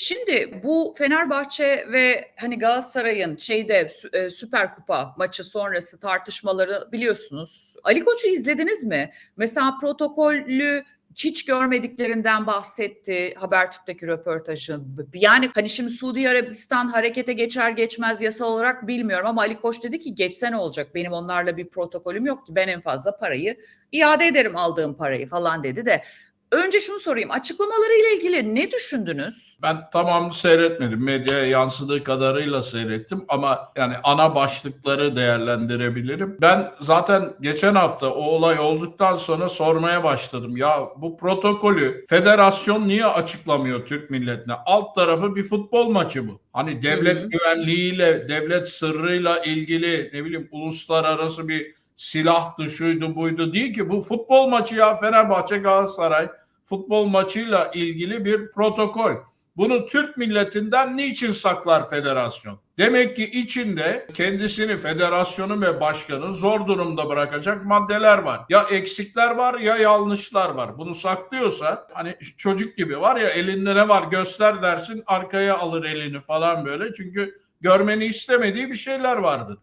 Şimdi bu Fenerbahçe ve hani Galatasaray'ın şeyde e, Süper Kupa maçı sonrası tartışmaları biliyorsunuz. Ali Koç'u izlediniz mi? Mesela protokollü hiç görmediklerinden bahsetti Habertürk'teki röportajı. Yani hani şimdi Suudi Arabistan harekete geçer geçmez yasal olarak bilmiyorum ama Ali Koç dedi ki geçse ne olacak? Benim onlarla bir protokolüm yok ki ben en fazla parayı iade ederim aldığım parayı falan dedi de. Önce şunu sorayım açıklamalarıyla ilgili ne düşündünüz? Ben tamamını seyretmedim. Medyaya yansıdığı kadarıyla seyrettim ama yani ana başlıkları değerlendirebilirim. Ben zaten geçen hafta o olay olduktan sonra sormaya başladım. Ya bu protokolü federasyon niye açıklamıyor Türk milletine? Alt tarafı bir futbol maçı bu. Hani devlet Hı hı. güvenliğiyle, devlet sırrıyla ilgili ne bileyim uluslararası bir silah dışıydı buydu değil ki bu futbol maçı ya Fenerbahçe Galatasaray futbol maçıyla ilgili bir protokol. Bunu Türk milletinden niçin saklar federasyon? Demek ki içinde kendisini federasyonu ve başkanı zor durumda bırakacak maddeler var. Ya eksikler var ya yanlışlar var. Bunu saklıyorsa hani çocuk gibi var ya elinde ne var göster dersin arkaya alır elini falan böyle. Çünkü görmeni istemediği bir şeyler vardır.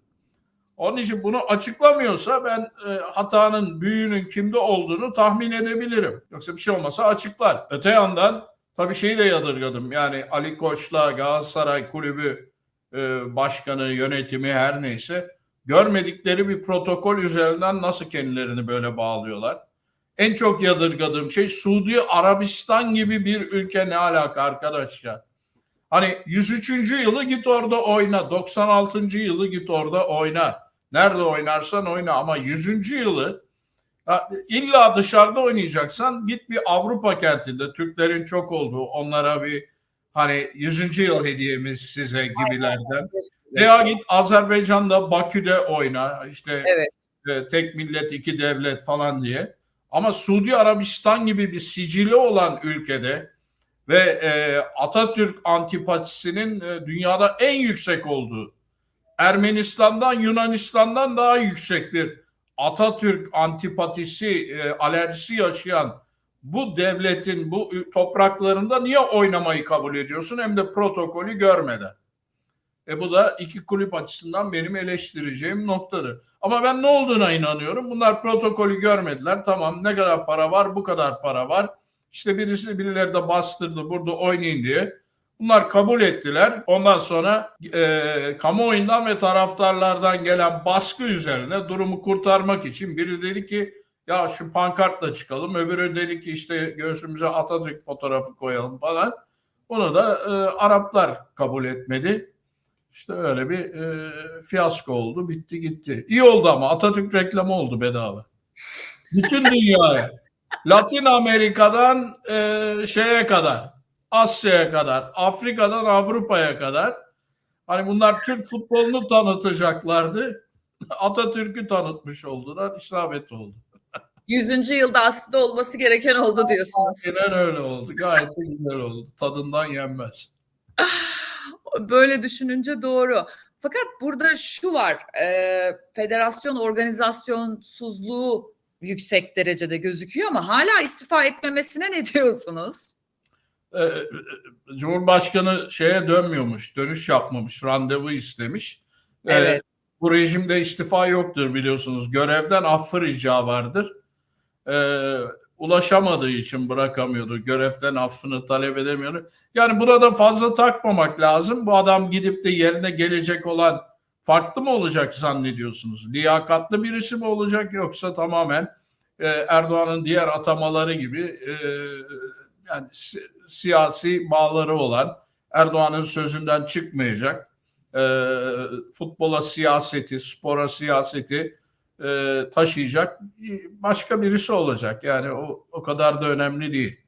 Onun için bunu açıklamıyorsa ben e, hatanın büyüğünün kimde olduğunu tahmin edebilirim. Yoksa bir şey olmasa açıklar. Öte yandan tabii şeyi de yadırgadım. Yani Ali Koç'la Galatasaray kulübü e, başkanı, yönetimi her neyse görmedikleri bir protokol üzerinden nasıl kendilerini böyle bağlıyorlar. En çok yadırgadığım şey Suudi Arabistan gibi bir ülke ne alaka arkadaş ya? Hani 103. yılı git orada oyna. 96. yılı git orada oyna. Nerede oynarsan oyna ama 100. yılı illa dışarıda oynayacaksan git bir Avrupa kentinde Türklerin çok olduğu onlara bir hani 100. yıl hediyemiz size gibilerden. Veya git Azerbaycan'da Bakü'de oyna işte Evet. e, tek millet iki devlet falan diye. Ama Suudi Arabistan gibi bir sicili olan ülkede ve e, Atatürk antipatisinin e, dünyada en yüksek olduğu Ermenistan'dan Yunanistan'dan daha yüksek bir Atatürk antipatisi e, alerjisi yaşayan bu devletin bu topraklarında niye oynamayı kabul ediyorsun hem de protokolü görmeden? E bu da iki kulüp açısından benim eleştireceğim noktadır. Ama ben ne olduğuna inanıyorum. Bunlar protokolü görmediler. Tamam ne kadar para var? Bu kadar para var. İşte birisi birileri de bastırdı burada oynayın diye. Bunlar kabul ettiler. Ondan sonra e, kamuoyundan ve taraftarlardan gelen baskı üzerine durumu kurtarmak için biri dedi ki ya şu pankartla çıkalım. Öbürü dedi ki işte göğsümüze Atatürk fotoğrafı koyalım falan. Bunu da e, Araplar kabul etmedi. İşte öyle bir e, fiyasko oldu. Bitti gitti. İyi oldu ama Atatürk reklamı oldu bedava. Bütün dünyaya. Latin Amerika'dan e, şeye kadar, Asya'ya kadar, Afrika'dan Avrupa'ya kadar. Hani bunlar Türk futbolunu tanıtacaklardı. Atatürk'ü tanıtmış oldular. İsabet oldu. 100. yılda aslında olması gereken oldu diyorsunuz. Aynen öyle oldu. Gayet güzel oldu. Tadından yenmez. Böyle düşününce doğru. Fakat burada şu var, e, federasyon organizasyonsuzluğu yüksek derecede gözüküyor ama hala istifa etmemesine ne diyorsunuz? Ee, Cumhurbaşkanı şeye dönmüyormuş, dönüş yapmamış, randevu istemiş. Ee, Evet. bu rejimde istifa yoktur biliyorsunuz. Görevden affı rica vardır. Ee, ulaşamadığı için bırakamıyordu. Görevden affını talep edemiyordu. Yani burada fazla takmamak lazım. Bu adam gidip de yerine gelecek olan farklı mı olacak zannediyorsunuz? Liyakatlı birisi mi olacak yoksa tamamen e, Erdoğan'ın diğer atamaları gibi e, yani si- siyasi bağları olan Erdoğan'ın sözünden çıkmayacak e, futbola siyaseti, spora siyaseti e, taşıyacak başka birisi olacak. Yani o, o kadar da önemli değil.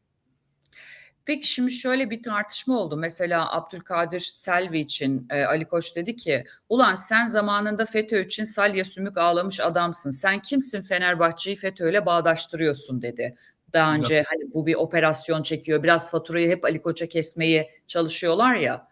Peki şimdi şöyle bir tartışma oldu. Mesela Abdülkadir Selvi için e, Ali Koç dedi ki ulan sen zamanında FETÖ için salya sümük ağlamış adamsın. Sen kimsin Fenerbahçe'yi FETÖ'yle bağdaştırıyorsun dedi. Daha Güzel. önce hani bu bir operasyon çekiyor. Biraz faturayı hep Ali Koç'a kesmeyi çalışıyorlar ya.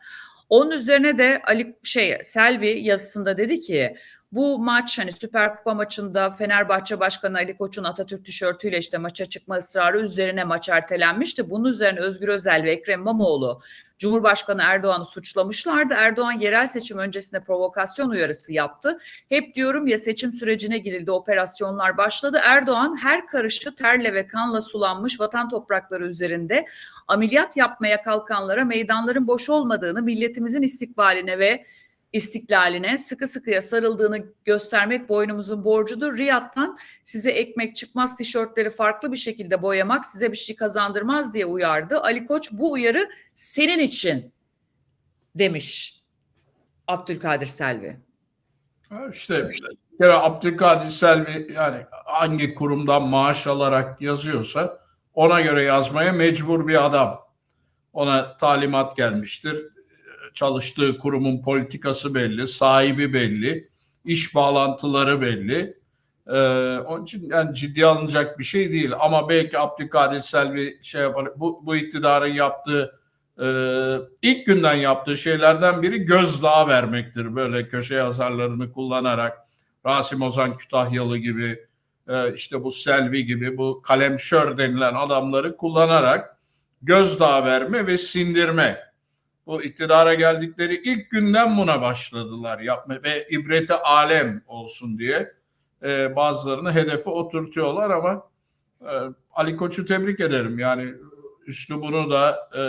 Onun üzerine de Ali şey Selvi yazısında dedi ki Bu maç hani Süper Kupa maçında Fenerbahçe Başkanı Ali Koç'un Atatürk tişörtüyle işte maça çıkma ısrarı üzerine maç ertelenmişti. Bunun üzerine Özgür Özel ve Ekrem İmamoğlu Cumhurbaşkanı Erdoğan'ı suçlamışlardı. Erdoğan yerel seçim öncesinde provokasyon uyarısı yaptı. Hep diyorum ya seçim sürecine girildi, operasyonlar başladı. Erdoğan her karışı terle ve kanla sulanmış vatan toprakları üzerinde ameliyat yapmaya kalkanlara meydanların boş olmadığını, milletimizin istikbaline ve istiklaline sıkı sıkıya sarıldığını göstermek boynumuzun borcudur. Riyad'dan size ekmek çıkmaz tişörtleri farklı bir şekilde boyamak size bir şey kazandırmaz diye uyardı. Ali Koç bu uyarı senin için demiş Abdülkadir Selvi. İşte bir kere Abdülkadir Selvi yani hangi kurumdan maaş alarak yazıyorsa ona göre yazmaya mecbur bir adam. Ona talimat gelmiştir. Çalıştığı kurumun politikası belli, sahibi belli, iş bağlantıları belli. Ee, onun için yani ciddiye alınacak bir şey değil. Ama belki Abdülkadir Selvi şey yapar. Bu, bu iktidarın yaptığı e, ilk günden yaptığı şeylerden biri gözdağı vermektir. Böyle köşe yazarlarını kullanarak Rasim Ozan Kütahyalı gibi e, işte bu Selvi gibi bu kalemşör denilen adamları kullanarak gözdağı verme ve sindirme. Bu iktidara geldikleri ilk günden buna başladılar yapma ve ibreti alem olsun diye e, bazılarını hedefe oturtuyorlar ama e, Ali Koç'u tebrik ederim. Yani üslubunu da e,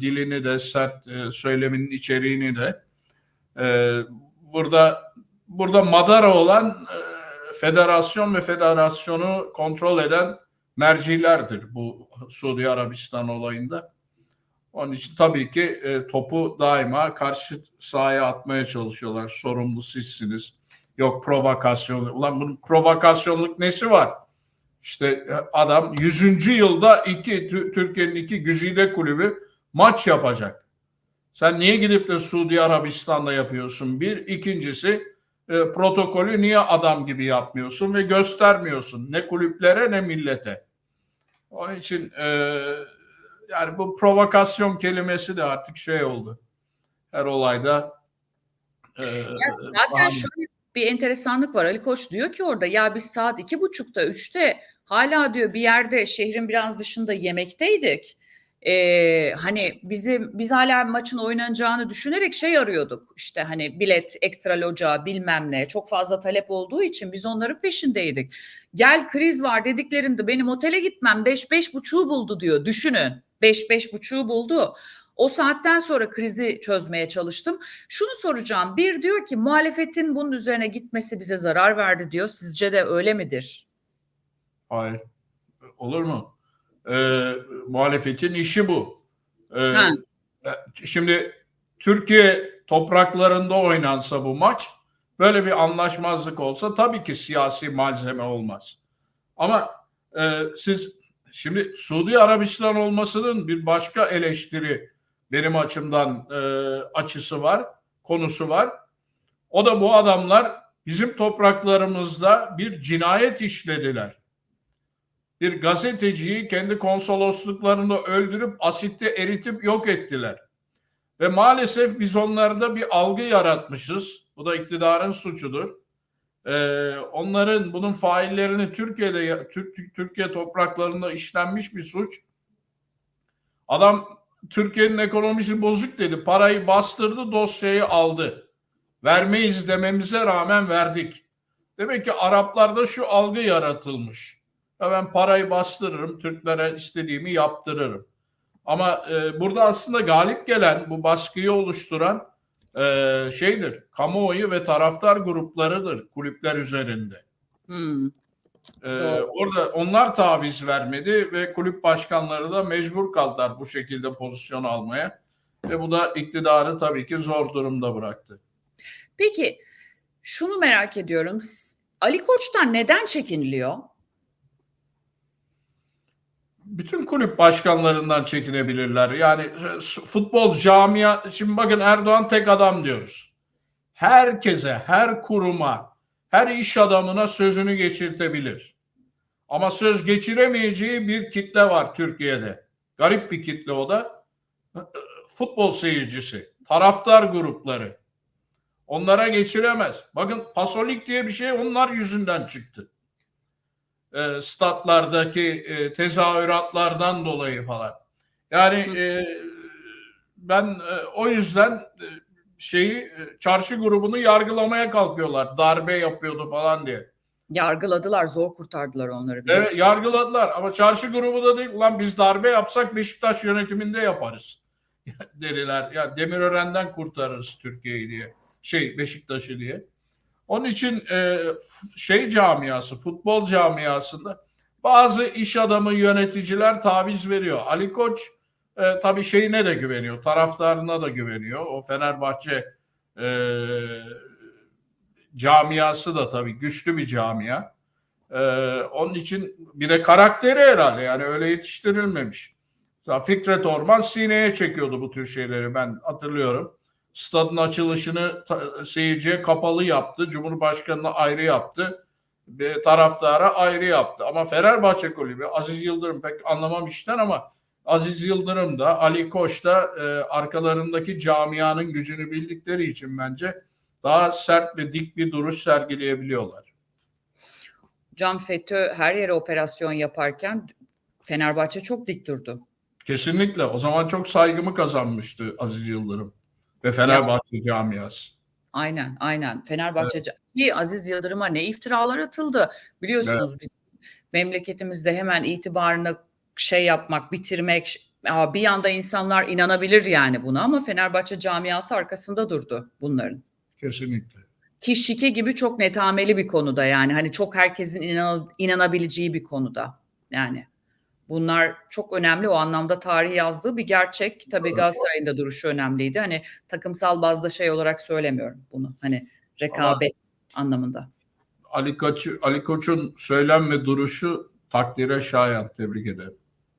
dilini de sert e, söyleminin içeriğini de e, burada burada madara olan e, federasyon ve federasyonu kontrol eden mercilerdir bu Suudi Arabistan olayında. Onun için tabii ki e, topu daima karşı sahaya atmaya çalışıyorlar. Sorumlu sizsiniz. Yok provokasyon. Ulan bunun provokasyonluk nesi var? İşte adam 100. yılda iki Türkiye'nin iki güzide kulübü maç yapacak. Sen niye gidip de Suudi Arabistan'da yapıyorsun? Bir. ikincisi e, protokolü niye adam gibi yapmıyorsun ve göstermiyorsun? Ne kulüplere ne millete. Onun için e, yani bu provokasyon kelimesi de artık şey oldu. Her olayda. E, ya zaten şöyle bir enteresanlık var. Ali Koç diyor ki orada ya biz saat iki buçukta, üçte hala diyor bir yerde şehrin biraz dışında yemekteydik. Ee, hani bizim biz hala maçın oynanacağını düşünerek şey arıyorduk işte hani bilet ekstra loca bilmem ne çok fazla talep olduğu için biz onların peşindeydik. Gel kriz var dediklerinde benim otele gitmem 5 beş buçuğu buldu diyor düşünün 5 beş buçuğu buldu. O saatten sonra krizi çözmeye çalıştım. Şunu soracağım. Bir diyor ki muhalefetin bunun üzerine gitmesi bize zarar verdi diyor. Sizce de öyle midir? Hayır. Olur mu? Ee, muhalefetin işi bu. Ee, şimdi Türkiye topraklarında oynansa bu maç böyle bir anlaşmazlık olsa tabii ki siyasi malzeme olmaz. Ama e, siz şimdi Suudi Arabistan olmasının bir başka eleştiri benim açımdan e, açısı var, konusu var. O da bu adamlar bizim topraklarımızda bir cinayet işlediler. Bir gazeteciyi kendi konsolosluklarında öldürüp asitte eritip yok ettiler. Ve maalesef biz onlarda bir algı yaratmışız. Bu da iktidarın suçudur. Ee, onların bunun faillerini Türkiye'de Türk, Türkiye topraklarında işlenmiş bir suç. Adam Türkiye'nin ekonomisi bozuk dedi. Parayı bastırdı, dosyayı aldı. Vermeyiz dememize rağmen verdik. Demek ki Araplarda şu algı yaratılmış. Ya ben parayı bastırırım, Türklere istediğimi yaptırırım. Ama e, burada aslında galip gelen, bu baskıyı oluşturan e, şeydir. Kamuoyu ve taraftar gruplarıdır kulüpler üzerinde. Hmm. Ee, orada onlar taviz vermedi ve kulüp başkanları da mecbur kaldılar bu şekilde pozisyon almaya. Ve bu da iktidarı tabii ki zor durumda bıraktı. Peki şunu merak ediyorum. Ali Koç'tan neden çekiniliyor? Bütün kulüp başkanlarından çekinebilirler. Yani futbol camia, şimdi bakın Erdoğan tek adam diyoruz. Herkese, her kuruma, her iş adamına sözünü geçirtebilir. Ama söz geçiremeyeceği bir kitle var Türkiye'de. Garip bir kitle o da. Futbol seyircisi, taraftar grupları. Onlara geçiremez. Bakın pasolik diye bir şey onlar yüzünden çıktı. E, statlardaki e, tezahüratlardan dolayı falan. Yani e, ben e, o yüzden e, şeyi e, çarşı grubunu yargılamaya kalkıyorlar. Darbe yapıyordu falan diye. Yargıladılar, zor kurtardılar onları. biliyorsun. Evet yargıladılar ama çarşı grubu da değil. Ulan biz darbe yapsak Beşiktaş yönetiminde yaparız dediler. Yani Demirören'den kurtarırız Türkiye'yi diye. Şey Beşiktaş'ı diye. Onun için e, şey camiası, futbol camiasında bazı iş adamı yöneticiler taviz veriyor. Ali Koç e, tabii şeyine de güveniyor, taraftarına da güveniyor. O Fenerbahçe e, camiası da tabii güçlü bir camia. E, onun için bir de karakteri herhalde yani öyle yetiştirilmemiş. Fikret Orman sineye çekiyordu bu tür şeyleri ben hatırlıyorum. Stadın açılışını seyirciye kapalı yaptı. Cumhurbaşkanına ayrı yaptı. Bir taraftara ayrı yaptı. Ama Fenerbahçe kulübü Aziz Yıldırım pek anlamam işten ama Aziz Yıldırım da Ali Koç da e, arkalarındaki camianın gücünü bildikleri için bence daha sert ve dik bir duruş sergileyebiliyorlar. Can FETÖ her yere operasyon yaparken Fenerbahçe çok dik durdu. Kesinlikle. O zaman çok saygımı kazanmıştı Aziz Yıldırım ve Fenerbahçe camiası. Aynen, aynen. Fenerbahçe ki Aziz Yıldırım'a ne iftiralar atıldı. Biliyorsunuz biz memleketimizde hemen itibarını şey yapmak, bitirmek, bir yanda insanlar inanabilir yani buna ama Fenerbahçe camiası arkasında durdu bunların. Kesinlikle. Ki şike gibi çok netameli bir konuda yani hani çok herkesin inan- inanabileceği bir konuda yani. Bunlar çok önemli o anlamda tarih yazdığı bir gerçek. Tabii. Galatasaray'ın da duruşu önemliydi. Hani takımsal bazda şey olarak söylemiyorum bunu. Hani rekabet anlamında. Ali Koç Ali Koç'un söylem ve duruşu takdire şayan. Tebrik ederim.